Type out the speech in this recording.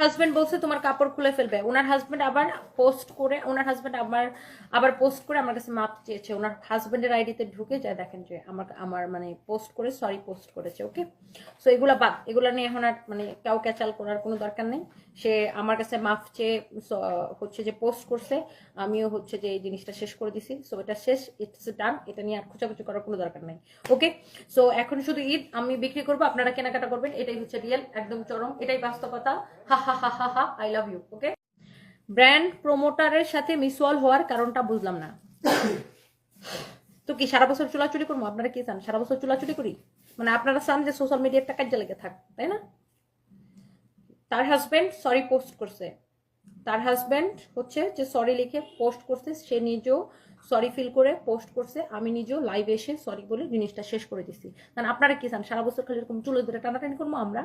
Husband বলছে, তোমার কাপড় খুলে ফেলবে। ওনার হাজবেন্ড আবার পোস্ট করে, ওনার হাজবেন্ড আবার আবার পোস্ট করে আমার কাছে মাপ চেয়েছে। ওনার হাজবেন্ডের আইডিতে ঢুকে যায়, দেখেন যে আমার আমার মানে পোস্ট করে সরি পোস্ট করেছে ওকে সো এগুলা বাদ, এগুলা নিয়ে এখন আর মানে কেউ ক্যাচাল করার কোনো দরকার নেই। সে আমার কাছে মাপ চেয়ে হচ্ছে যে পোস্ট করছে। আমিও হচ্ছে যে এই জিনিসটা শেষ করে দিছি। সো এটা শেষ ইটস ডান এটা নিয়ে আর খুচাখুচি করার কোনো দরকার নেই ওকে সো এখন শুধু ঈদ, আমি বিক্রি করব, আপনারা কেনাকাটা করবেন, এটাই হচ্ছে রিয়েল একদম চরম, এটাই বাস্তবতা। হা হা হা হা হা ব্র্যান্ড প্রমোটারের সাথে মিসওয়াল হওয়ার কারণটা বুঝলাম না। তো কি, সারা বছর চুলাচুরি করব? আপনারা কি চান? সারা বছর চুলাচুরি করি? মানে আপনারা চান যে সোশ্যাল মিডিয়ার কাজে লেগে থাক, তাই না? তার হাজবেন্ড সরি পোস্ট করছে। তার হাজবেন্ড হচ্ছে যে সরি লিখে পোস্ট করছে, সে নিজেও সরি ফিল করে পোস্ট করছে, আমি নিজেও লাইভ এসে সরি বলে জিনিসটা শেষ করে দিছি। কারণ আপনারা কি চান? সারা বছর খালি এরকম চুলে ধরে টানাটানি করব আমরা?